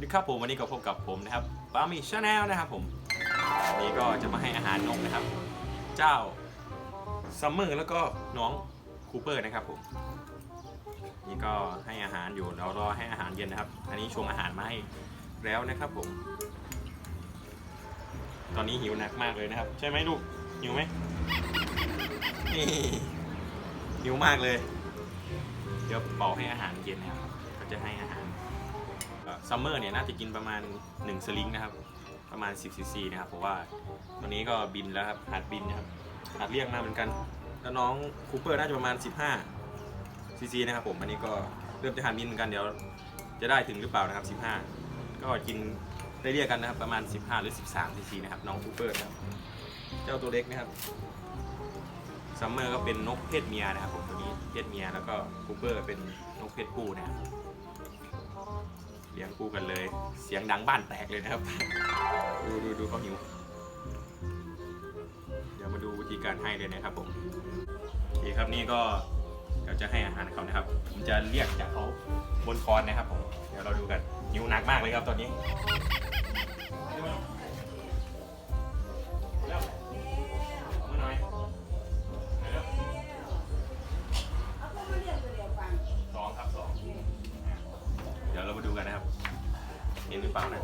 วัสดีครับผมวันนี้ก็พบกับผมนะครับปามีชาแนลนะครับผมวันนี้ก็จะมาให้อาหารนกนะครับ เจ้าซัมเมอร์แล้วก็น้องคูเปอร์นะครับผมนี่ก็ให้อาหารอยู่เรารอให้อาหารเย็นนะครับ อันนี้ชงอาหารมาให้แล้วนะครับผม ตอนนี้หิวหนักมากเลยนะครับ ใช่ไหมลูกหิวไหมนี่หิวมากเลย เดี๋ยวเป่าให้อาหารเย็นนะครับก็จะให้อาหาร ซัมเมอร์เนี่ยน่าจะกินประมาณ 1 สลิงนะครับ ประมาณ 10ซีซีนะครับเพราะว่าตอนนี้ก็บินแล้วครับหัดบินนะครับหัดเรียกมาเหมือนกัน แล้วน้องคูเปอร์น่าจะประมาณ 15ซีซีนะครับผมอันนี้ก็เริ่มจะหัดบินเหมือนกันเดี๋ยวจะได้ถึงหรือเปล่านะครับ 15 ก็กินได้เรียกกันนะครับประมาณ 15 หรือ 13ซีซีนะครับน้องคูเปอร์นะครับเจ้าตัวเล็กนะครับซัมเมอร์ก็เป็นนกเพศเมียนะครับผมตัวนี้เพศเมียแล้วก็คูเปอร์เป็นนกเพศผู้นะครับ เลี้ยงคู่กันเลย เสียงดังบ้านแตกเลยนะครับ ดูดูดูเขาหิว เดี๋ยวมาดูวิธีการให้เลยนะครับผมโอเคครับนี่ก็เราจะให้อาหารเขานะครับ ผมจะเรียกจากเขาบนคอนนะครับผม เดี๋ยวเราดูกันหิวหนักมากเลยครับตอนนี้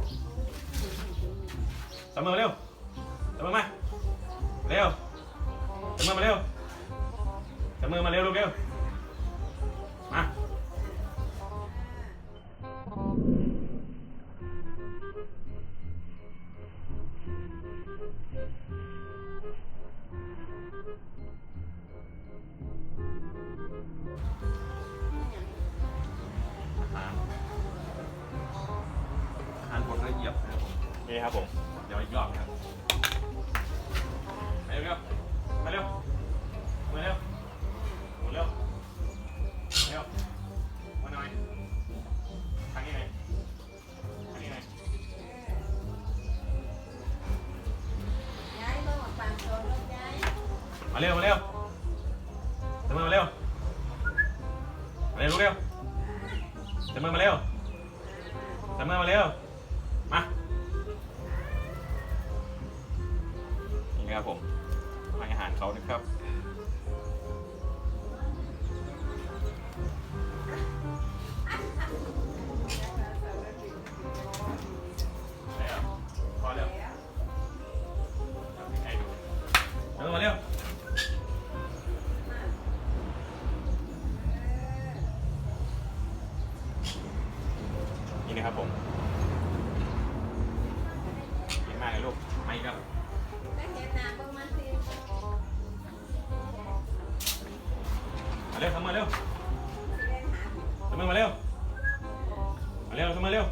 นหรือเปล่าเสมอเร็วเสมอมาเร็วเสมอมาเร็วเสมอมาเร็วลูกเร็วมา นี่ครับผม เดี๋ยวอีกรอบนะครับมาเร็วมาเร็วมาเร็วมาเร็วมาเร็วมาหน่อยทางนี้ไหนทางนี้ไหนมาเร็วมาเร็วเสมอมาเร็วมาเร็วลูกเร็วเสมอมาเร็วเสมอมาเร็วมา นะครับผมให้อาหารเขานะครับ เร็วทำมาเร็วมาเร็วมาเร็วทำมาเร็ว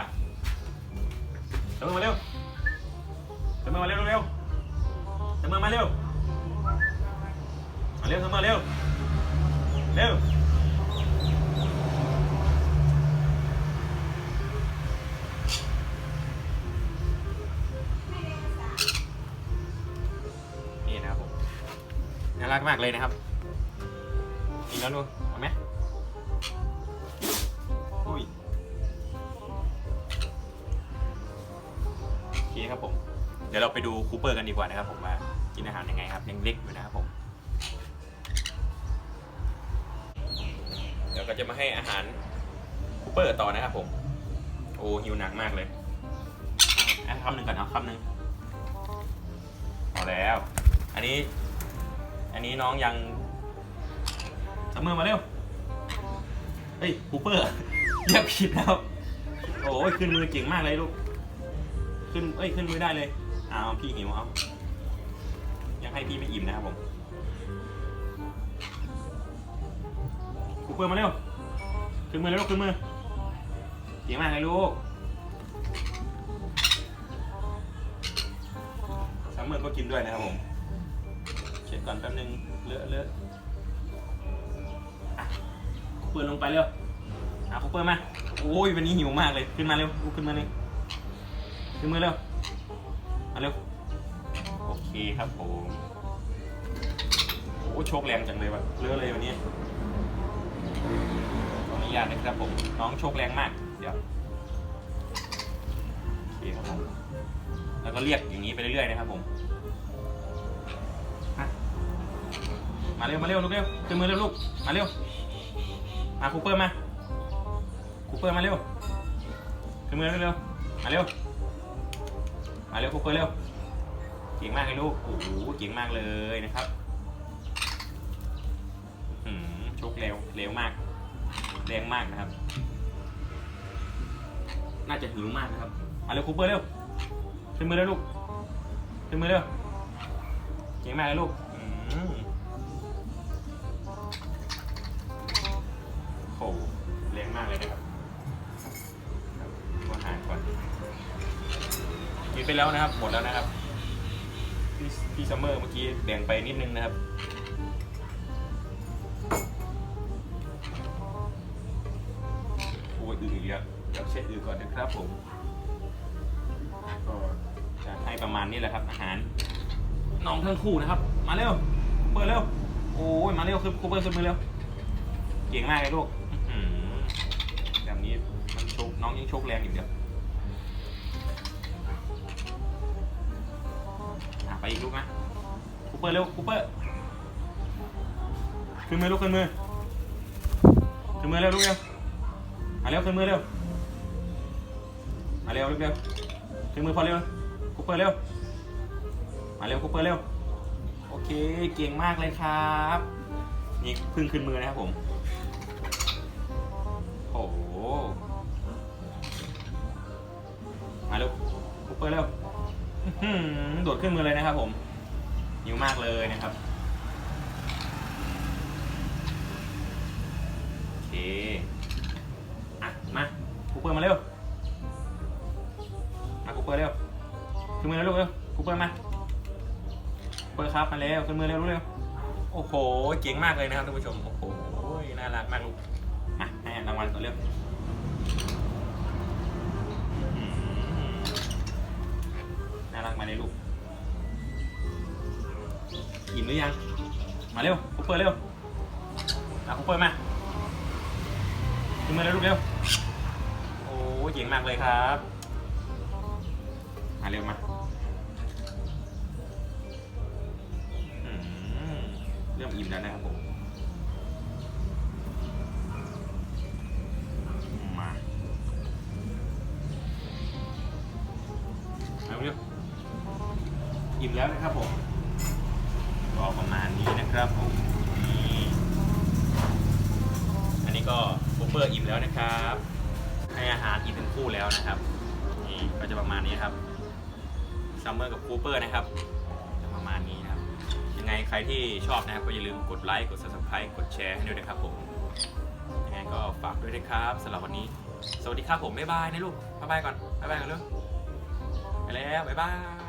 ยวมาดูไกลๆกันได้ทำมาเร็วทำมาเร็วเร็วทำมาเร็วมาเร็วทำมาเร็ว เร็วนี่นะครับผม น่ารักมากเลยนะครับ อีกแล้วดูเเดี๋ยวเราไปดูคูเปอร์กันดีกว่านะครับผมว่ากินอาหารยังไงครับยังเล็กอยู่นะครับผมเดี๋ยวก็จะมาให้อาหารคูเปอร์ต่อนะครับผม โอ้หิวหนักมากเลยอะคำหนึ่งก่อนเอาคำหนึ่งพอแล้ว อันนี้ อันนี้น้องยังจับมือมาเร็วเฮ้ยคูเปอร์เรียกผิดแล้ว โอ้ยขึ้นมือเก่งมากเลยลูก ขึ้นเอ้ยขึ้นมือได้เลย เอาพี่หิวเอายังให้พี่ไม่อิ่มนะครับผมคูเปอร์มาเร็วขึ้นมือเร็วขึ้นมือเก่งมากเลยลูกซัมเมอร์ก็กินด้วยนะครับผมเช็ดก่อนแป๊บนึงเลอะเลอะอะคูเปอร์ลงไปเร็วอะคูเปอร์มาโอ้ยวันนี้หิวมากเลยขึ้นมาเร็วลุกขึ้นมาเลยขึ้นมือเร็ว เร็วโอเคครับผมโอ้โชคแรงจังเลยว่ะเลอเลยวันนี้ขออนุญาตนะครับผมน้องโชคแรงมาก เดี๋ยวโอเคครับผมแล้วก็เรียกอย่างนี้ไปเรื่อยๆนะครับผมมาเร็วมาเร็วลูกเร็วขึ้นมือเร็วลูกมาเร็วมาคูเปอร์มาคูเปอร์มาเร็วขึ้นมือเร็วเร็วมาเร็ว มาเร็วคูเปอร์เร็วเก่งมากเลยลูกโอ้โหเก่งมากเลยนะครับหืมชกเร็วเร็วมากแรงมากนะครับ น่าจะหิวมากนะครับมาเร็วคูเปอร์เร็วขึ้นมือเร็วลูกขึ้นมือเร็วเก่งมากเลยลูกอืม กินไปแล้วนะครับ หมดแล้วนะครับพี่พี่ซัมเมอร์เมื่อกี้แบ่งไปนิดนึงนะครับโอ้ยอือเยอะเดี๋ยวเช็ดอือก่อนนะครับผมก็จะให้ประมาณนี้แหละครับอาหารน้องทั้งคู่นะครับ มาเร็วเปิดเร็วโอ้ยมาเร็วคือคูเปอร์ขึ้นมือเร็วเก่งมากเลยลูกแบบนี้มันชกน้องยังโชกแรงอยู่เดียว ไปอีกลูกนะคูเปอร์เร็วคูเปอร์ขึ้นมือลูกขึ้นมือขึ้นมือเร็วลูกเร็วมาเร็วขึ้นมือเร็วมาเร็วลูกเร็วขึ้นมือพอเร็วคูเปอร์เร็วมาเร็วคูเปอร์เร็วโอเคเก่งมากเลยครับนี่พึ่งขึ้นมือนะครับผมโอ้โหมาเร็วคูเปอร์เร็ว อื้อหือโดดขึ้นมือเลยนะครับผมหิวมากเลยนะครับโอเคอะมาคูเปอร์มาเร็วมาคูเปอร์เร็วขึ้นมือเร็วลูกเร็วคูเปอร์มาคูเปอร์ครับมาเร็วขึ้นมือเร็วลูกเร็วโอ้โหเก่งมากเลยนะครับท่านผู้ชมโอ้โหน่ารักมากลูกมาให้รางวัลก่อนเร็ว มาเลยลูกอิ่มหรือยัง มาเร็วคูเปอร์เร็วมาคูเปอร์มาขึ้นมาแล้วลูกเร็ว โอ้ยเก่งมากเลยครับ มาเร็วมาเริ่มอิ่มแล้วนะครับผมมาเอาเร็ว อิ่มแล้วนะครับผมก็ประมาณนี้นะครับผมนี่อันนี้ก็คูเปอร์อิ่มแล้วนะครับ ให้อาหารอิ่มเป็นคู่แล้วนะครับนี่ก็จะประมาณนี้ครับซัมเมอร์กับคูเปอร์นะครับจะประมาณนี้นะครับ ยังไงใครที่ชอบนะครับ ก็อย่าลืมกดไลค์กด subscribe กดแชร์ให้ด้วยนะครับผมยังไงก็ฝากด้วยนะครับสำหรับวันนี้ สวัสดีครับผมบ๊ายบายนะลูกบ๊ายบายก่อนบ๊ายบายก่อนเร็วไปแล้วบ๊ายบาย